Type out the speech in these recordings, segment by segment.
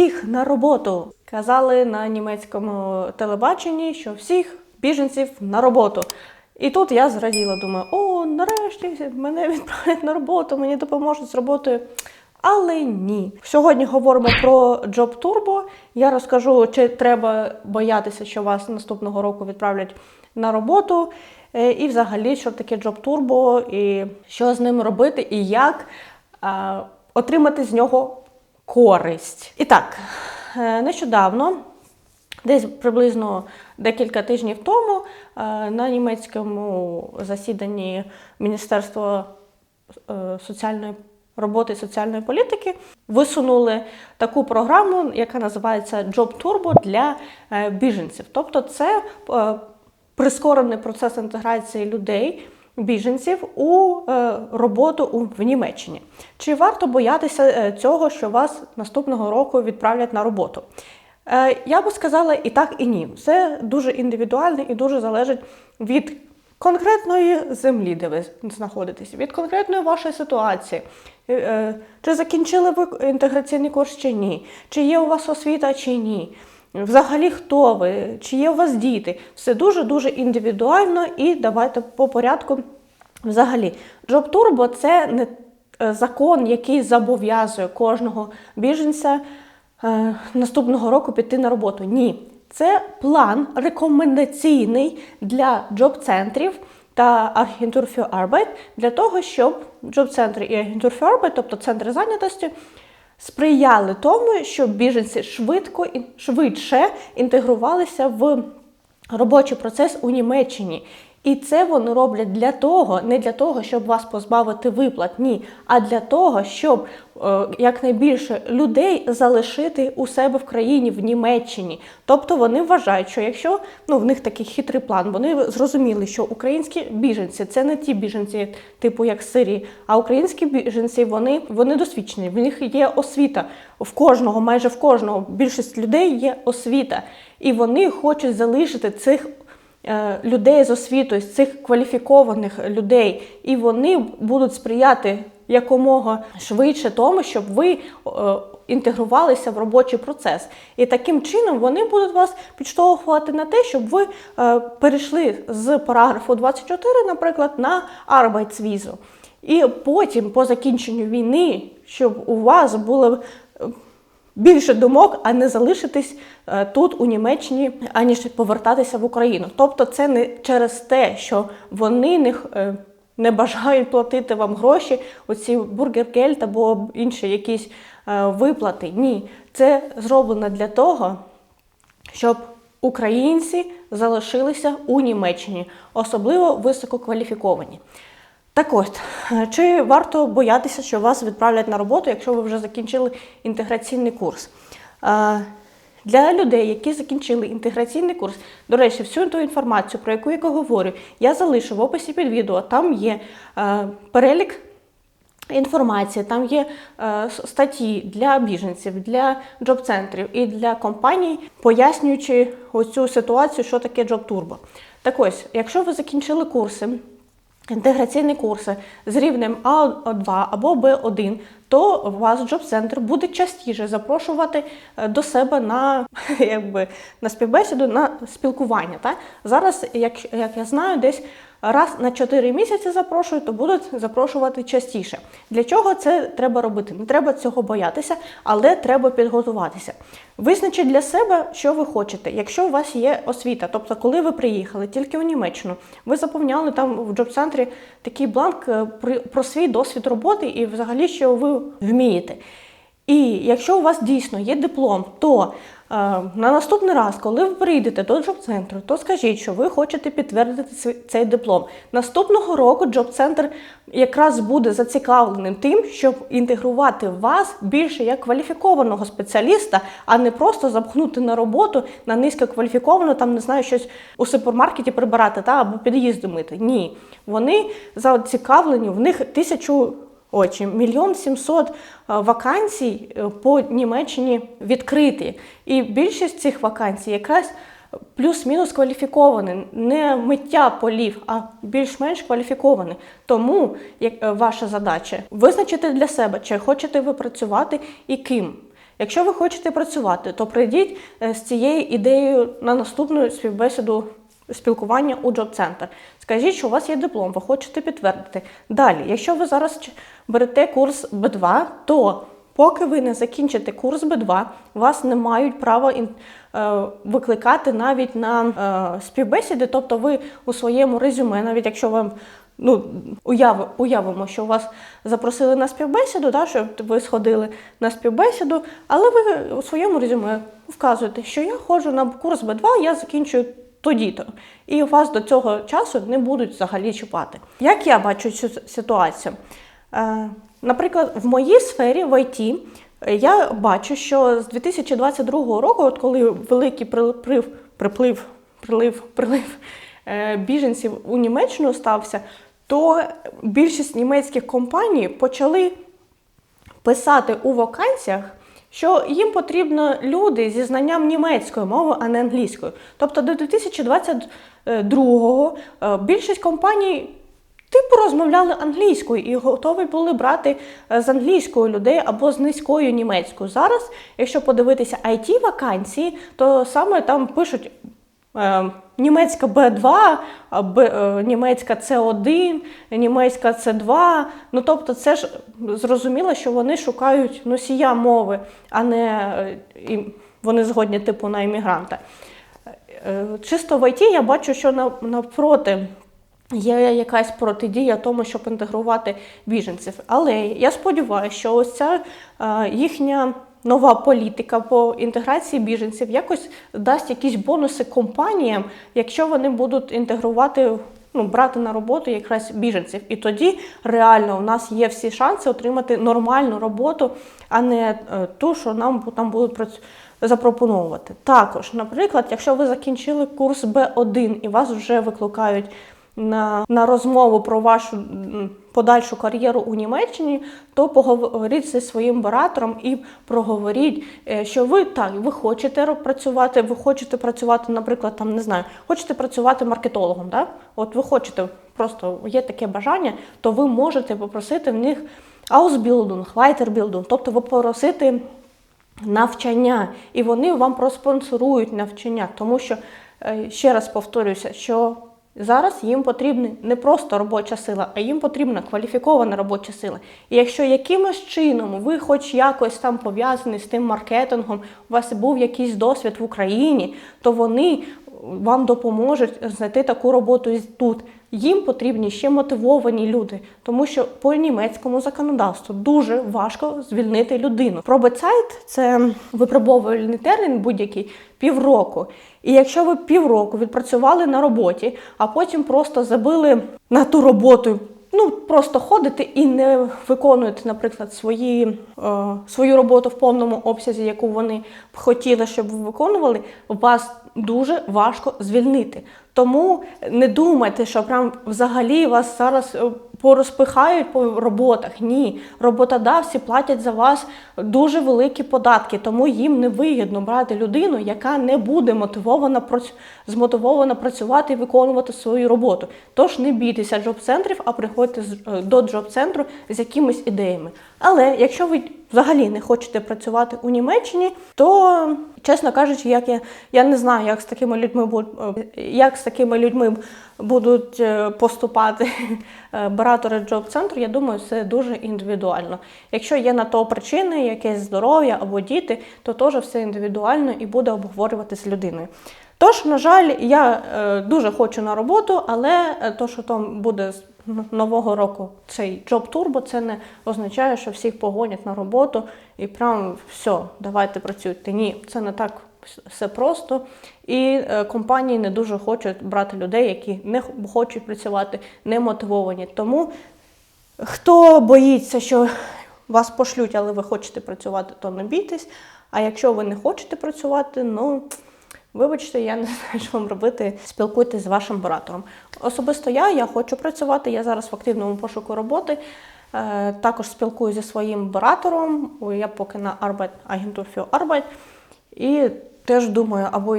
всіх на роботу. Казали на німецькому телебаченні, що всіх біженців на роботу. І тут я зраділа, думаю, о, нарешті мене відправлять на роботу, мені допоможуть з роботою. Але ні. Сьогодні говоримо про Job Turbo. Я розкажу, чи треба боятися, що вас наступного року відправлять на роботу. е, І взагалі, що таке Job Turbo, і що з ним робити, і як е, отримати з нього користь. І так, е, нещодавно, десь приблизно декілька тижнів тому, е, на німецькому засіданні Міністерства е, соціальної роботи і соціальної політики висунули таку програму, яка називається Job Turbo для біженців. Тобто, це прискорений процес інтеграції людей. Біженців у е, роботу в Німеччині. Чи варто боятися е, цього, що вас наступного року відправлять на роботу? Е, я би сказала і так, і ні. Це дуже індивідуально і дуже залежить від конкретної землі, де ви знаходитесь, від конкретної вашої ситуації. Чи закінчили ви інтеграційний курс чи ні? Чи є у вас освіта чи ні? Взагалі, хто ви, чи є у вас діти? Все дуже-дуже індивідуально і давайте по порядку. Взагалі, Job Turbo – це не е, закон, який зобов'язує кожного біженця е, наступного року піти на роботу. Ні, це план рекомендаційний для джоб-центрів та агентур für Arbeit для того, щоб джоб-центри і агентур für Arbeit, тобто центри зайнятості, сприяли тому, щоб біженці швидко і швидше інтегрувалися в робочий процес у Німеччині. І це вони роблять для того, не для того, щоб вас позбавити виплат, ні, а для того, щоб е, якнайбільше людей залишити у себе в країні, в Німеччині. Тобто вони вважають, що якщо ну в них такий хитрий план, вони зрозуміли, що українські біженці це не ті біженці, типу як Сирії, а українські біженці вони, вони досвідчені, в них є освіта. В кожного, майже в кожного, більшість людей є освіта, і вони хочуть залишити цих людей з освітою, з цих кваліфікованих людей, і вони будуть сприяти якомога швидше тому, щоб ви е, інтегрувалися в робочий процес. І таким чином вони будуть вас підштовхувати на те, щоб ви е, перейшли з параграфу 24, наприклад, на Arbeitsvisa. І потім, по закінченню війни, щоб у вас було е, більше думок, а не залишитись е, тут, у Німеччині, аніж повертатися в Україну. Тобто, це не через те, що вони не, е, не бажають платити вам гроші, оці бургергельт або інші якісь е, виплати. Ні, це зроблено для того, щоб українці залишилися у Німеччині, особливо висококваліфіковані. Так от, чи варто боятися, що вас відправлять на роботу, якщо ви вже закінчили інтеграційний курс? Для людей, які закінчили інтеграційний курс, до речі, всю ту інформацію, про яку я говорю, я залишу в описі під відео. Там є перелік інформації, там є статті для біженців, для джоб-центрів і для компаній, пояснюючи оцю ситуацію, що таке Turbo. Так ось, якщо ви закінчили курси, інтеграційні курси з рівнем А2 або Б1, то вас джоб-центр буде частіше запрошувати е, до себе на, якби, на співбесіду, на спілкування. Та? Зараз, як, як я знаю, десь раз на 4 місяці запрошують, то будуть запрошувати частіше. Для чого це треба робити? Не треба цього боятися, але треба підготуватися. Визначіть для себе, що ви хочете. Якщо у вас є освіта, тобто, коли ви приїхали тільки у Німеччину, ви заповняли там в джоб-центрі такий бланк е, про свій досвід роботи і взагалі, що ви вмієте. І якщо у вас дійсно є диплом, то е, на наступний раз, коли ви прийдете до джоб-центру, то скажіть, що ви хочете підтвердити цей- диплом. Наступного року джоб-центр якраз буде зацікавленим тим, щоб інтегрувати вас більше як кваліфікованого спеціаліста, а не просто запхнути на роботу на низькокваліфіковану, там не знаю, щось у супермаркеті прибирати та або під'їзди мити. Ні, вони зацікавлені, в них тисячу. Очі мільйон сімсот е, вакансій е, по Німеччині відкриті, і більшість цих вакансій якраз плюс-мінус кваліфіковані, не миття полів, а більш-менш кваліфіковані. Тому як е, ваша задача визначити для себе, чи хочете ви працювати і ким. Якщо ви хочете працювати, то прийдіть з цією ідеєю на наступну співбесіду спілкування у джоб-центр. Скажіть, що у вас є диплом, ви хочете підтвердити. Далі, якщо ви зараз берете курс Б2, то поки ви не закінчите курс Б2, вас не мають права е, викликати навіть на е, співбесіди, тобто ви у своєму резюме, навіть якщо вам ну, уяви, уявимо, що вас запросили на співбесіду, да, щоб ви сходили на співбесіду, але ви у своєму резюме вказуєте, що я ходжу на курс Б2, я закінчую тоді-то. І вас до цього часу не будуть взагалі чіпати. Як я бачу цю ситуацію? Е, Наприклад, в моїй сфері в ІТ я бачу, що з 2022 року, от коли великий приплив, приплив, прилив, прилив е, біженців у Німеччину стався, то більшість німецьких компаній почали писати у вакансіях, що їм потрібно люди зі знанням німецької мови, а не англійської. Тобто до 2022-го е, більшість компаній типу розмовляли англійською і готові були брати е, з англійською людей або з низькою німецькою. Зараз, якщо подивитися it вакансії, то саме там пишуть. е, Німецька Б2, Б, е, німецька С1, німецька С2. Ну тобто, це ж зрозуміло, що вони шукають носія мови, а не е, вони згодні типу на іммігранта. Е, Чисто в ІТ я бачу, що навпроти є якась протидія тому, щоб інтегрувати біженців. Але я сподіваюся, що ось ця їхня нова політика по інтеграції біженців якось дасть якісь бонуси компаніям, якщо вони будуть інтегрувати. Ну, брати на роботу якраз біженців. І тоді реально у нас є всі шанси отримати нормальну роботу, а не е, ту, що нам там будуть запропоновувати. Також, наприклад, якщо ви закінчили курс Б1 і вас вже викликають на, на розмову про вашу подальшу кар'єру у Німеччині, то поговоріть зі своїм оператором і проговоріть, е, що ви так, ви хочете працювати, ви хочете працювати, наприклад, там не знаю, хочете працювати маркетологом. Да? От ви хочете, просто є таке бажання, то ви можете попросити в них Ausbildung, Weiterbildung, тобто ви попросити навчання, і вони вам проспонсорують навчання, тому що е, ще раз повторюся, що зараз їм потрібна не просто робоча сила, а їм потрібна кваліфікована робоча сила. І якщо якимось чином ви, хоч якось там пов'язані з тим маркетингом, у вас був якийсь досвід в Україні, то вони вам допоможуть знайти таку роботу тут. Їм потрібні ще мотивовані люди, тому що по німецькому законодавству дуже важко звільнити людину. Пробецайт це випробовувальний термін будь-який півроку. І якщо ви півроку відпрацювали на роботі, а потім просто забили на ту роботу. Ну, просто ходите і не виконуєте, наприклад, свої, е, свою роботу в повному обсязі, яку вони б хотіли, щоб ви виконували, вас дуже важко звільнити. Тому не думайте, що прям взагалі вас зараз е, порозпихають по роботах. Ні, роботодавці платять за вас дуже великі податки, тому їм не вигідно брати людину, яка не буде мотивована змотивована працювати і виконувати свою роботу. Тож не бійтеся джоб-центрів, а приходьте е, до джоб-центру з якимись ідеями. Але якщо ви взагалі не хочете працювати у Німеччині, то чесно кажучи, як я, я не знаю, як з такими людьми будуть, е, як з такими людьми будуть е, поступати е, оператори джоб-центру, я думаю, це дуже індивідуально. Якщо є на то причини, якесь здоров'я або діти, то теж все індивідуально і буде обговорювати з людиною. Тож, на жаль, я дуже хочу на роботу, але то, що там буде нового року цей джоб турбо, це не означає, що всіх погонять на роботу і прям все, давайте працюйте. Ні, це не так все просто. І е, компанії не дуже хочуть брати людей, які не хочуть працювати, не мотивовані. Тому хто боїться, що вас пошлють, але ви хочете працювати, то не бійтесь. А якщо ви не хочете працювати, ну вибачте, я не знаю, що вам робити. Спілкуйтесь з вашим оператором. Особисто я, я хочу працювати. Я зараз в активному пошуку роботи. Е, Також спілкуюся зі своїм оператором. Я поки на Arbeit, Agentur für Arbeit. І теж думаю, або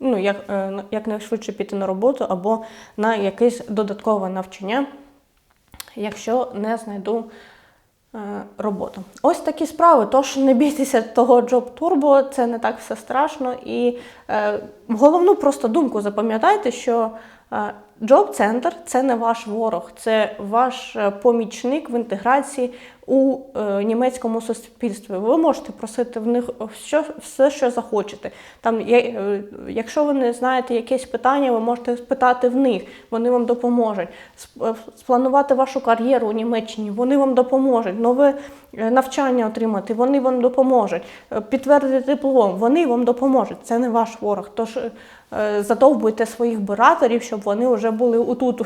ну, як, е, якнайшвидше піти на роботу, або на якесь додаткове навчання, якщо не знайду роботу. Ось такі справи. Тож не бійтеся того Job Turbo, це не так все страшно. І е, головну просто думку запам'ятайте, що е, Center – це не ваш ворог, це ваш е, помічник в інтеграції у е, німецькому суспільстві. Ви можете просити в них все, все що захочете. Там, е, якщо ви не знаєте якесь питання, ви можете спитати в них, вони вам допоможуть. Е, Спланувати вашу кар'єру у Німеччині, вони вам допоможуть. Нове навчання отримати, вони вам допоможуть. Підтвердити диплом, вони вам допоможуть. Це не ваш ворог. Тож задовбуйте своїх бураторів, щоб вони вже були отут.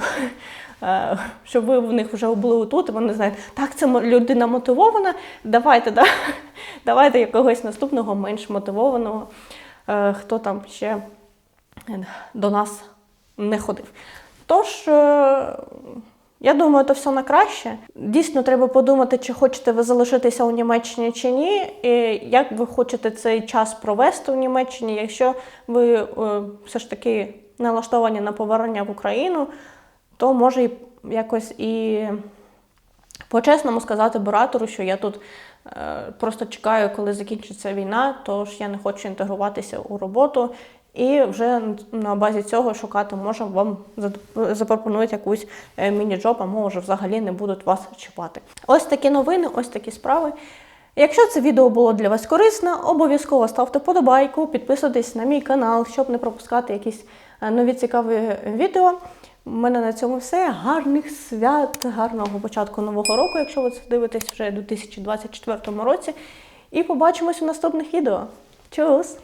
Е, Щоб ви в них вже були отут, і вони знають, так, це людина мотивована, давайте, да? давайте якогось наступного менш мотивованого, е, хто там ще до нас не ходив. Тож, е, я думаю, це все на краще. Дійсно, треба подумати, чи хочете ви залишитися у Німеччині чи ні, і як ви хочете цей час провести у Німеччині. Якщо ви все ж таки налаштовані на повернення в Україну, то може і якось і по-чесному сказати буратору, що я тут е, просто чекаю, коли закінчиться війна, тож я не хочу інтегруватися у роботу. І вже на базі цього шукати, може вам запропонують якусь е, міні-джоб, а може взагалі не будуть вас чіпати. Ось такі новини, ось такі справи. Якщо це відео було для вас корисне, обов'язково ставте подобайку, підписуйтесь на мій канал, щоб не пропускати якісь е, нові цікаві відео. У мене на цьому все. Гарних свят, гарного початку нового року, якщо ви це дивитесь вже у 2024 році. І побачимось у наступних відео. Чус!